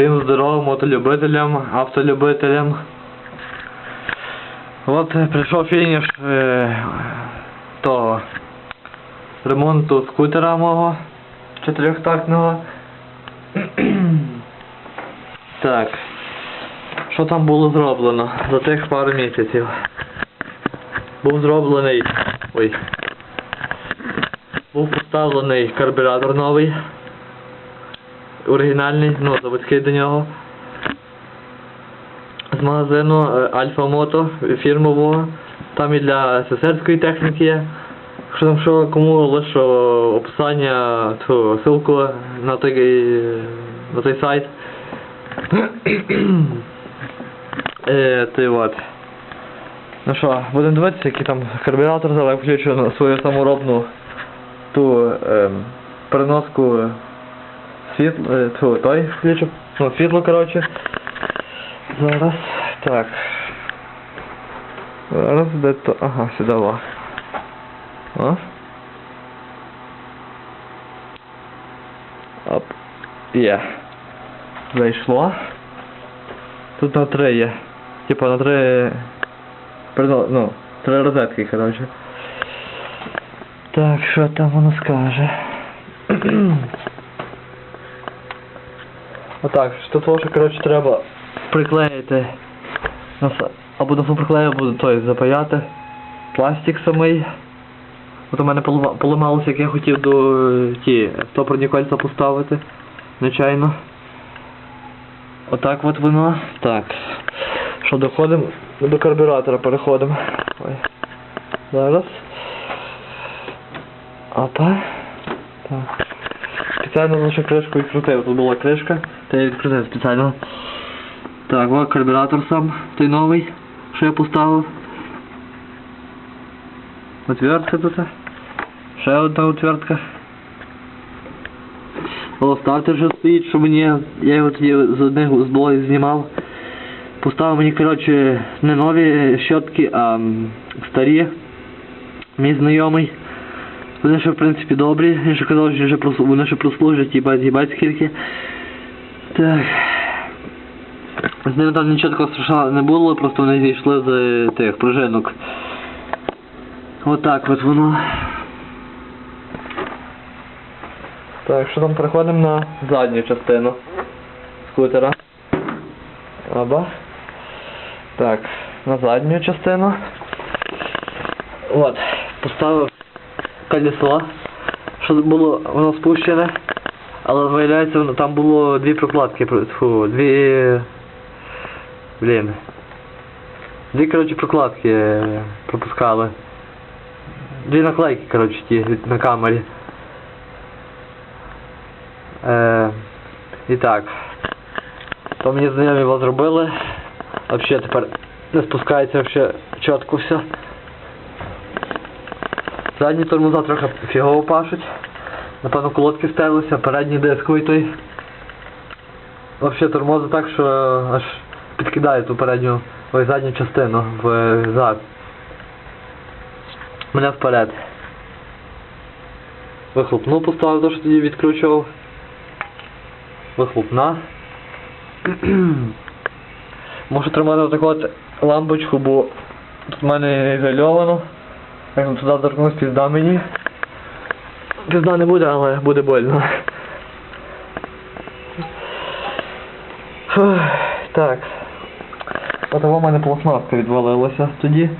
Всім здорово мотолюбителям, автолюбителям. От прийшов фініш е, того ремонту скутера мого чотирьохтактного. так. Що там було зроблено за тих пару місяців? Був зроблений. Ой. Був поставлений карбюратор новий. Оригінальний, ну, заводський до нього. З магазину е, Альфа Мото фірмового. Там і для СССРської техніки є. Якщо там що кому лише описання, ту ссылку на той, е, на той сайт. е, ти от. Ну що, будемо дивитися, який там карбюратор, але я включу на свою саморобну ту ем, переноску світло, е, той включу, ну, світло, коротше. Зараз, так. Зараз де то, ага, сюди во. О. Оп. Є. Зайшло. Тут на три є. Типа на три... Ну, три розетки, коротше. Так, що там воно скаже? Отак, що того, що, коротше, треба приклеїти. Або до приклею, або той запаяти. Пластик самий. От у мене поламалося, як я хотів до е, ті стопорні кольця поставити. Нечайно. Отак от воно. Так. Що доходимо до карбюратора переходимо. Ой. Зараз. Опа. Так. Спеціально лише кришку відкрутив. Тут була кришка, та я відкрутив спеціально. Так, ось карбюратор сам, той новий, що я поставив. Отвертка тут. Ще одна отвертка. О, стартер вже стоїть, що мені, я його тоді з одних з блогів знімав. Поставив мені, коротше, не нові щотки, а старі. Мій знайомий. Вони ще в принципі добрі. Він ще казав, що вже прос- вони ще прослужать їбать, їбать скільки. Так. З ними там нічого такого страшного не було, просто вони зійшли з тих пружинок. Отак от воно. Так, що там переходимо на задню частину скутера. Оба. Так, на задню частину. От, поставив колесо, що було воно спущене, але виявляється, там було дві прокладки, про- тьфу, дві. Блін. Дві, коротше, прокладки е, пропускали. Дві наклейки, коротше, ті на камері. Е, і так. То мені знайомі його зробили. Вообще тепер не спускається вообще чітко все. Задні тормоза трохи фігово пашуть. Напевно колодки стерлися, передній дисковий той. Вообще тормози так, що аж підкидає ту передню ой, задню частину в зад. Мене вперед. Вихлопну поставив, то що тоді відкручував. Вихлопна. Можу тримати отаку от лампочку, бо тут в мене ізольовано. Як там туди торкнусь, пізда мені. Пізда не буде, але буде больно. Фух, Так. От у мене пластмаска відвалилася тоді.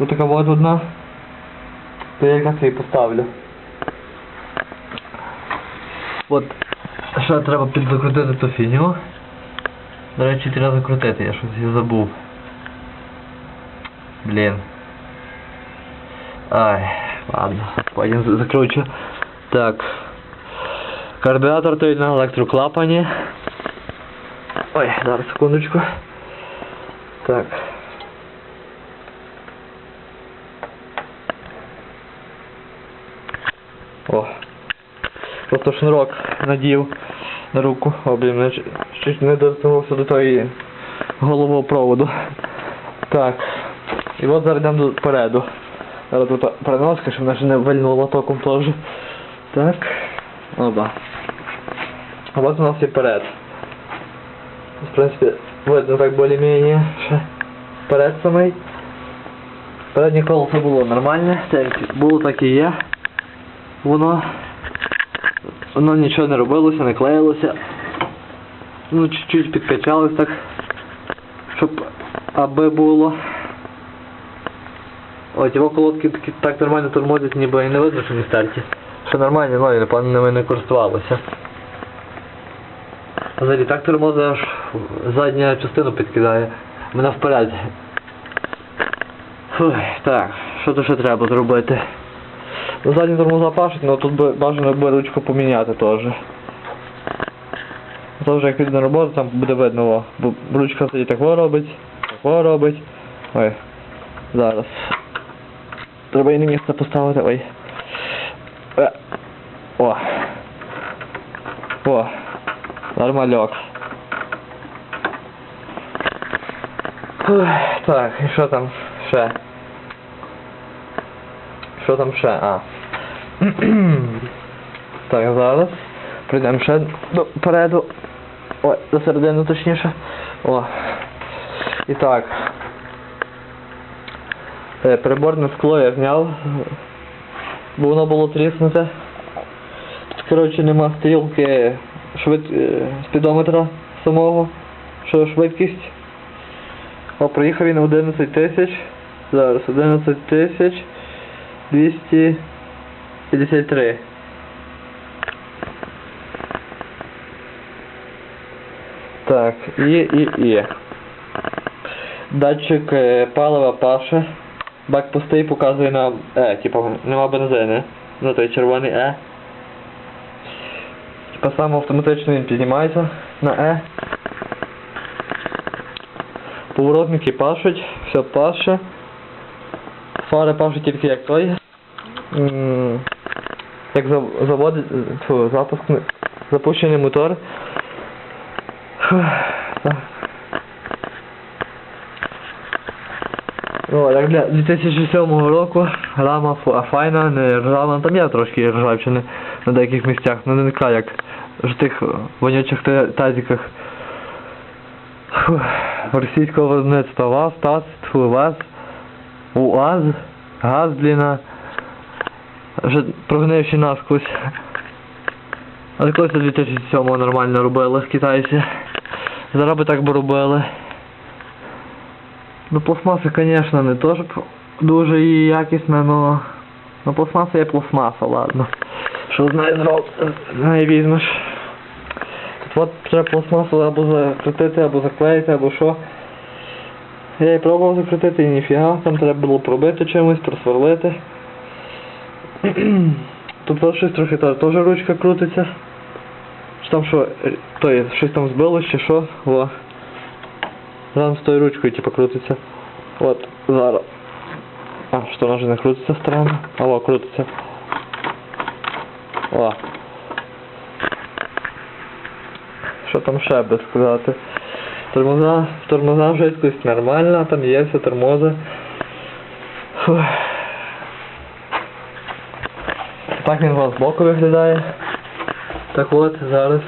Ось така от одна. То я якраз її поставлю. От. Ще треба підзакрутити ту фігню. До речі, треба закрутити, я щось її забув. Блін. Ай, ладно, потім закручу. Так. Карбюратор той на електроклапані. Ой, зараз секундочку. Так. О. Просто шнурок надів на руку. О, блін, мене ч- чуть не доторкнувся до тої головного проводу. Так. І от зараз йдемо допереду. Зараз тут переноска, щоб вона ще не вильнула током теж. Так. Оба. А от у нас є перед. В принципі, видно так більш-менш ще вперед самий. Переднє колесо було нормальне, так було, так і є. Воно. Воно нічого не робилося, не клеїлося. Ну, чуть-чуть підкачалось так, щоб аби було. Ось його колодки такі так нормально тормозять, ніби і не видно, що не старті. Що нормально, ну і напевно ними не користувалося. Взагалі так тормозить аж задня частину підкидає. Мене вперед. Фух, так, що то ще треба зробити? Ну, задні тормоза пашуть, але тут би бажано би ручку поміняти теж. Тож як піде на роботу, там буде видно, бо ручка тоді такого робить, такого робить. Ой, зараз. Треба і на місце поставити, ой. Е. О. О. Нормальок. Так, і що там ще? Що там ще? А. так, зараз. Прийдемо ще допереду. Ой, до середини точніше. О. І так. Е, Приборне скло я зняв. Бо воно було тріснуте. Тут, коротше, нема стрілки швид... е, спідометра самого, що швидкість. О, проїхав він 11 тисяч. Зараз 11 тисяч 253. Так, і, і, і. Датчик е, палива паше. Бак показує на Е, типа нема бензину. Ну той червоний Е. Типа сам автоматично він піднімається на Е. Поворотники пашуть, все паше. Фари пашуть тільки як той. Як заводить, запуск, запущений мотор. Так. Ну, як для 2007 року рама файна, не ржава, там є трошки ржавчини на деяких місцях, ну не така як в тих вонючих тазиках. Російського виробництва ВАЗ, ТАЗ, тьфу, ВАЗ, УАЗ, ГАЗ, бліна, вже прогнивши насквозь. Але колись у 2007 нормально робили китайці. Зараз би так би робили. Ну пластмаса, звісно, не щоб дуже і якісна, но... Ну пластмаса є пластмаса, ладно. Що з нею зроб... з нею візьмеш. От треба пластмасу або закрутити, або заклеїти, або що. Я її пробував закрутити і ніфіга, там треба було пробити чимось, просверлити. Тут щось трохи теж, теж ручка крутиться. Чи там що, е, то є, щось там збилось чи що, во. Там з тою ручкою типу крутиться. От, зараз. А, що вона вже не крутиться странно? А, о, крутиться. О. Що там ще би сказати? Тормоза, тормоза швидкість нормальна, там є все тормози. Так він у вас збоку виглядає. Так от, зараз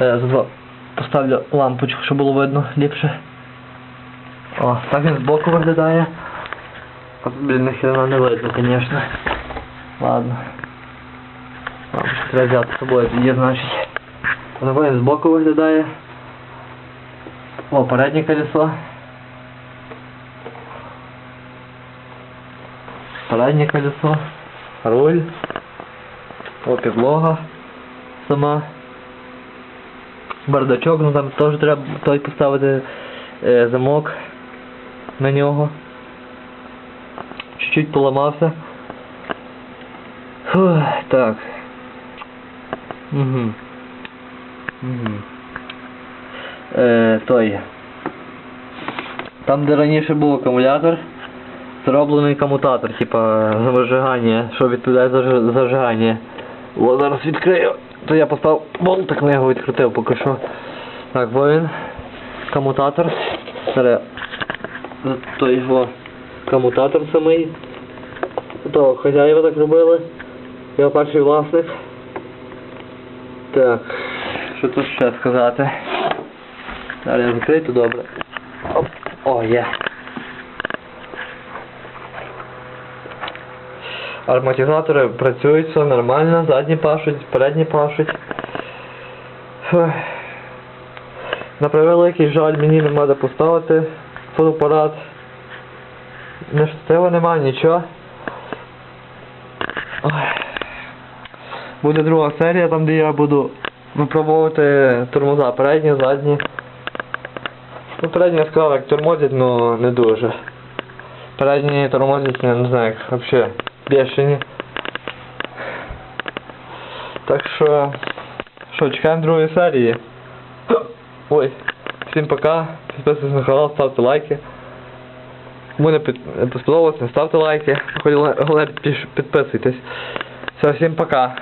заодно поставлю лампочку, щоб було видно ліпше. О, так він збоку виглядає. А тут, блін, ніхрена не видно, звісно. Ладно. Лампочку треба взяти з собою, є, значить. Воно він збоку виглядає. О, переднє колесо. Переднє колесо. Руль. О, підлога сама. Бардачок, ну там теж треба той поставити е, замок на нього. Чуть-чуть поламався. Фух, так. Угу. Угу. Е, той. Там, де раніше був акумулятор, зроблений комутатор, типа зажигання, що відповідає за заж- зажигання. О, зараз відкрию. То я поставив болт, так його відкрутив поки що. Так, бо він. Комутатор. Зараз. То його комутатор самий. То хазяїва так робили. Його перший власник. Так. Що тут ще сказати? Зараз я закрию, то добре. Оп. О, є. Ароматизатори працюють, все нормально, задні пашуть, передні пашуть. На превеликий жаль мені не треба поставити фотоапарат. Не штатива нема, нічого. Буде друга серія, там де я буду випробовувати тормоза передні, задні. Ну, передні я сказав, як тормозять, але не дуже. Передні тормозять, я не знаю, як взагалі бешені. Так що, що, чекаємо другої серії. Ой, всім пока, підписуйтесь на канал, ставте лайки. Кому не сподобалось, не ставте лайки, головне підписуйтесь. Все, всім пока.